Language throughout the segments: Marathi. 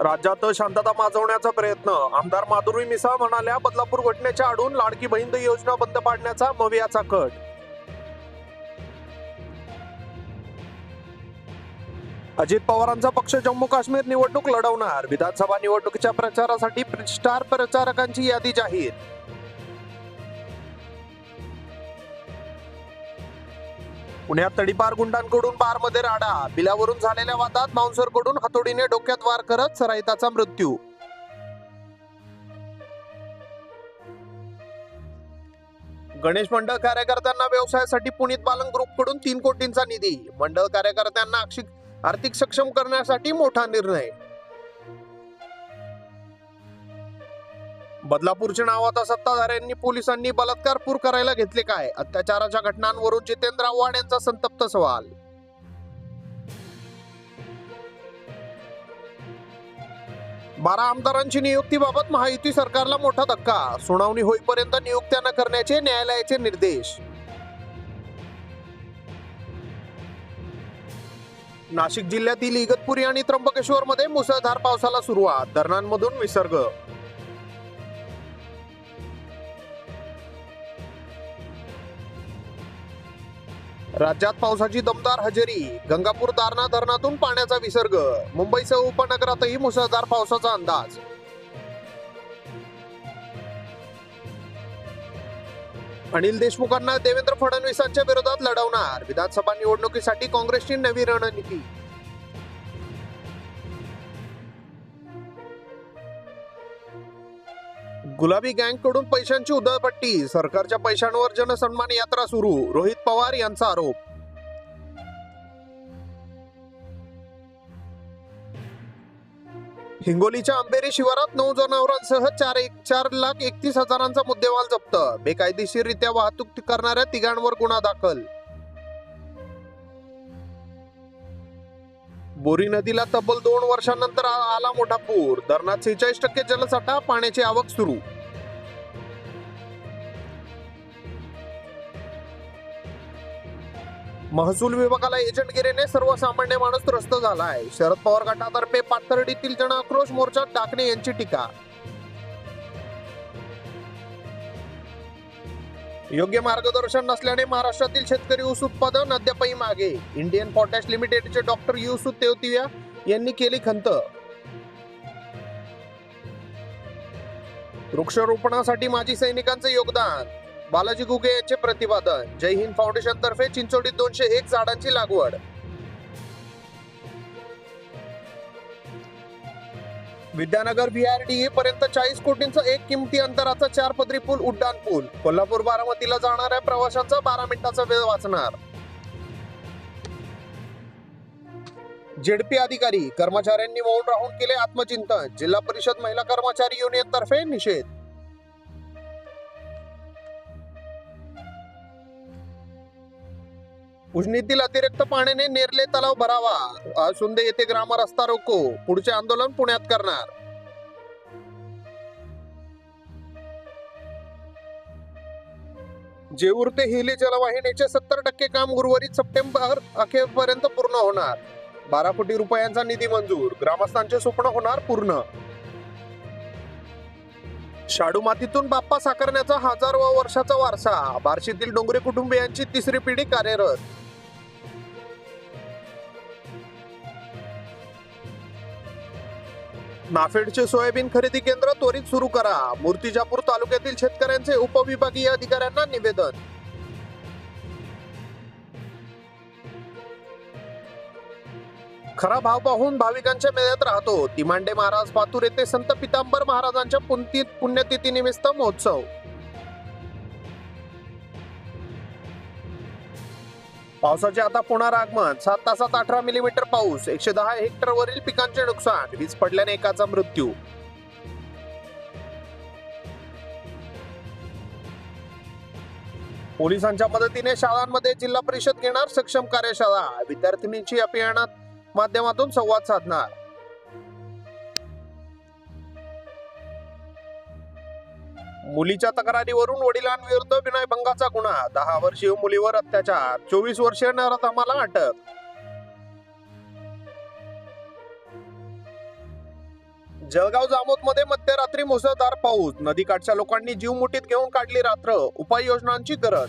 राज्यात शांतता माजवण्याचा प्रयत्न. आमदार माधुरी मिसाळ म्हणाल्या बदलापूर घटनेच्या आडून लाडकी बहीण योजना बंद पाडण्याचा मवियाचा कट. अजित पवारांचा पक्ष जम्मू काश्मीर निवडणूक लढवणार. विधानसभा निवडणुकीच्या प्रचारासाठी स्टार प्रचारकांची यादी जाहीर. पुण्यात तडीपार गुंडांकडून बारमध्ये राडा. बिलावरून झालेल्या वादात मांसरकडून हातोडीने डोक्यात वार करत सराईताचा मृत्यू. गणेश मंडळ कार्यकर्त्यांना व्यवसायासाठी पुनीत बालन ग्रुपकडून तीन कोटींचा निधी. मंडळ कार्यकर्त्यांना आर्थिक आर्थिक सक्षम करण्यासाठी मोठा निर्णय. बदलापूरच्या नावात सत्ताधाऱ्यांनी पोलिसांनी बलात्कारपूर करायला घेतले काय? अत्याचाराच्या घटनांवरून जितेंद्र आव्हाड यांचा संतप्त सवाल. बारा आमदारांची नियुक्तीबाबत महायुती सरकारला मोठा धक्का. सुनावणी होईपर्यंत नियुक्त्या न करण्याचे न्यायालयाचे निर्देश. नाशिक जिल्ह्यातील इगतपुरी आणि त्र्यंबकेश्वर मध्ये मुसळधार पावसाला सुरुवात. धरणांमधून विसर्ग राज्यात पावसाची दमदार हजेरी गंगापूर दारणा धरणातून पाण्याचा विसर्ग मुंबईसह उपनगरातही मुसळधार पावसाचा अंदाज. अनिल देशमुखांना देवेंद्र फडणवीसांच्या विरोधात लढवणार विधानसभा निवडणुकीसाठी काँग्रेसची नवी रणनीती. गुलाबी गँगकडून पैशांची उधळपट्टी. सरकारच्या पैशांवर जनसन्मान यात्रा सुरू रोहित पवार यांचा आरोप. हिंगोलीच्या आंबेरी शिवारात नऊ जनावरांसह चार एक चार लाख एकतीस हजारांचा मुद्देमाल जप्त. बेकायदेशीररित्या वाहतूक करणाऱ्या तिघांवर गुन्हा दाखल. बोरी नदीला तब्बल दोन वर्षांनंतर आला मोठा पूर. धरणात सेहेचाळीस टक्के जलसाठा पाण्याची आवक सुरू. महसूल विभागाला एजंटगिरीने सर्वसामान्य माणूस त्रस्त झालाय. शरद पवार गटातर्फे पाथर्डीतील जन आक्रोश मोर्चा टाकणे यांची टीका. योग्य मार्गदर्शन नसल्याने महाराष्ट्रातील शेतकरी ऊस उत्पादन अद्यापही मागे. इंडियन पॉटॅश लिमिटेडचे डॉक्टर युसुफ तेवतिया यांनी केली खंत. वृक्षारोपणासाठी माजी सैनिकांचे योगदान. बालाजी गुगे यांचे प्रतिपादन. जय हिंद फाउंडेशन तर्फे चिंचोडीत दोनशे एक झाडांची लागवड. विद्यानगर व्हीआरडीए पर्यंत चाळीस कोटींचा एक किमती अंतराचा चार पदरी पूल उड्डाण पूल. कोल्हापूर बारामतीला जाणाऱ्या प्रवाशांचा बारा मिनिटाचा वेळ वाचणार. जेडपी अधिकारी कर्मचाऱ्यांनी मौन राहून केले आत्मचिंतन. जिल्हा परिषद महिला कर्मचारी युनियन तर्फे निषेध. उजनीतील अतिरिक्त पाण्याने नेरले तलाव भरावा. सुंदे येथे ग्राम रस्ता रोको. पुढचे आंदोलन पुण्यात करणार. जेऊर ते हिली जलवाहिनीचे सत्तर टक्के काम गुरुवारी सप्टेंबर अखेरपर्यंत पूर्ण होणार. बारा कोटी रुपयांचा निधी मंजूर. ग्रामस्थांचे स्वप्न होणार पूर्ण. शाडू मातीतून बाप्पा साकारण्याचा हजारो वर्षाचा वारसा. बार्शीतील डोंगरे कुटुंबियांची तिसरी पिढी कार्यरत. नाफेडचे सोयाबीन खरेदी केंद्र त्वरित सुरू करा. मूर्तिजापूर तालुक्यातील शेतकऱ्यांचे उपविभागीय अधिकाऱ्यांना निवेदन. खरा भाव पाहून भाविकांच्या मेळ्यात राहतो. तिमांडे महाराज पातूर येथे संत पितांबर महाराजांच्या पुंतीत पुण्यतिथीनिमित्त महोत्सव. पावसाचे आता पुन्हा आगमन सात तासात अठरा मिलीमीटर पाऊस. एकशे दहा हेक्टरवरील पिकांचे नुकसान. वीज पडल्याने एकाचा मृत्यू. पोलिसांच्या मदतीने शाळांमध्ये जिल्हा परिषद घेणार सक्षम कार्यशाळा. विद्यार्थिनींची अभियानात माध्यमातून संवाद साधणार. मुलीच्या तक्रारीवरून वडिलांविरुद्ध विनयभंगाचा गुन्हा. दहा वर्षीय मुलीवर अत्याचार. चोवीस वर्षीय नराधमाला अटक. जळगाव जामोदमध्ये मध्यरात्री मुसळधार पाऊस. नदीकाठच्या लोकांनी जीव मुठीत घेऊन काढली रात्र. उपाययोजनांची गरज.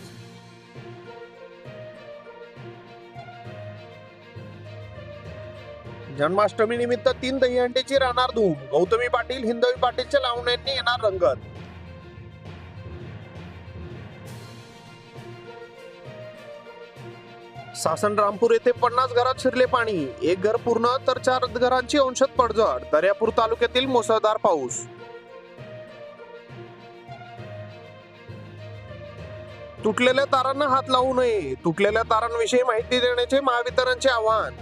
जन्माष्टमी निमित्त तीन दहीहंडीची राहणार धूम. गौतमी पाटील हिंदवी पाटीलच्या लावण्यांनी येणार रंगत. सासन रामपूर येथे पन्नास घरात शिरले पाणी. एक घर पूर्ण तर चार घरांची अंशत पडझड. दर्यापूर तालुक्यातील मुसळधार पाऊस. तुटलेल्या तारांना हात लावू नये. तुटलेल्या तारांविषयी माहिती देण्याचे महावितरणचे आवाहन.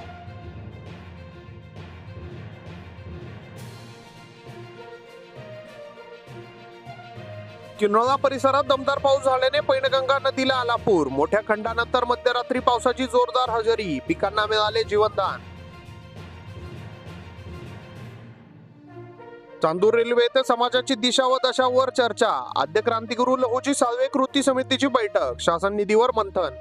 किन्होळा परिसरात दमदार पाऊस झाल्याने पैनगंगा नदीला आला पूर मोठ्या खंडानंतर मध्यरात्री पावसाची जोरदार हजेरी. पिकांना मिळाले जीवनदान. चांदूर रेल्वे येथे समाजाची दिशा व दशावर चर्चा. आद्य क्रांतिगुरु लहुजी साळवे कृती समितीची बैठक. शासन निधीवर मंथन.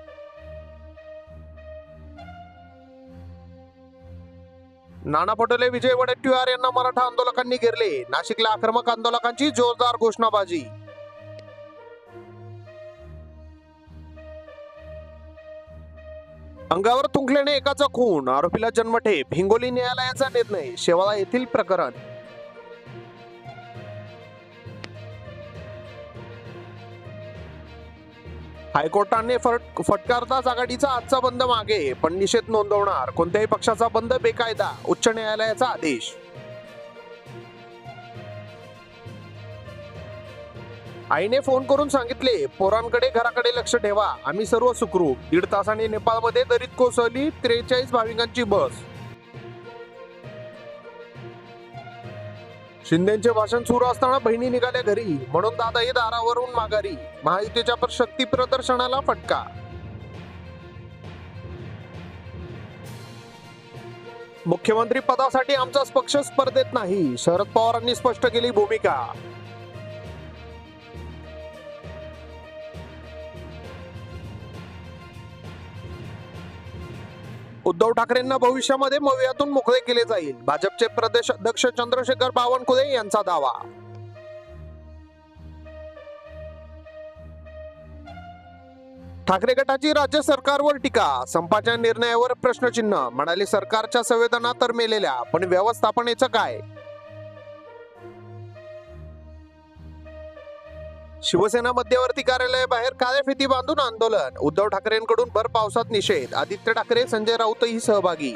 नाना पटोले विजय वडेट्टीवार यांना मराठा आंदोलकांनी घेरले. नाशिकला आक्रमक आंदोलकांची जोरदार घोषणाबाजी. अंगावर थुंकल्याने एकाचा खून आरोपीला जन्मठेप हिंगोली न्यायालयाचा निर्णय शेवाळा येथील प्रकरण. हायकोर्टाने फट- फटकारताच आघाडीचा आजचा बंद मागे पण निषेध नोंदवणार कोणत्याही पक्षाचा बंद बेकायदा उच्च न्यायालयाचा आदेश. आईने फोन करून सांगितले पोरांकडे घराकडे लक्ष ठेवा. आम्ही सर्व सुखरूप दीड तासाने नेपाळमध्ये दरीत कोसळली त्रेचाळीस भाविकांची बस. शिंदेचे भाषण सुरू असताना बहिणी निघाल्या घरी. म्हणून दादाही दारावरून माघारी. महायुतीच्या शक्ती प्रदर्शनाला फटका. मुख्यमंत्री पदासाठी आमचा पक्ष स्पर्धेत नाही. शरद पवारांनी स्पष्ट केली भूमिका. उद्धव ठाकरेंना भविष्यामध्ये मवियातून मोकळे केले जाईल. भाजपचे प्रदेश अध्यक्ष चंद्रशेखर बावनकुळे यांचा दावा. ठाकरे गटाची राज्य सरकारवर टीका. संपाच्या निर्णयावर प्रश्नचिन्ह. म्हणाले सरकारच्या संवेदना तर मेलेल्या पण व्यवस्थापनेचं काय? शिवसेना मध्यवर्ती कार्यालयाबाहेर काळ्या फिती बांधून आंदोलन. उद्धव ठाकरेंकडून भर पावसात निषेध. आदित्य ठाकरे संजय राऊतही सहभागी.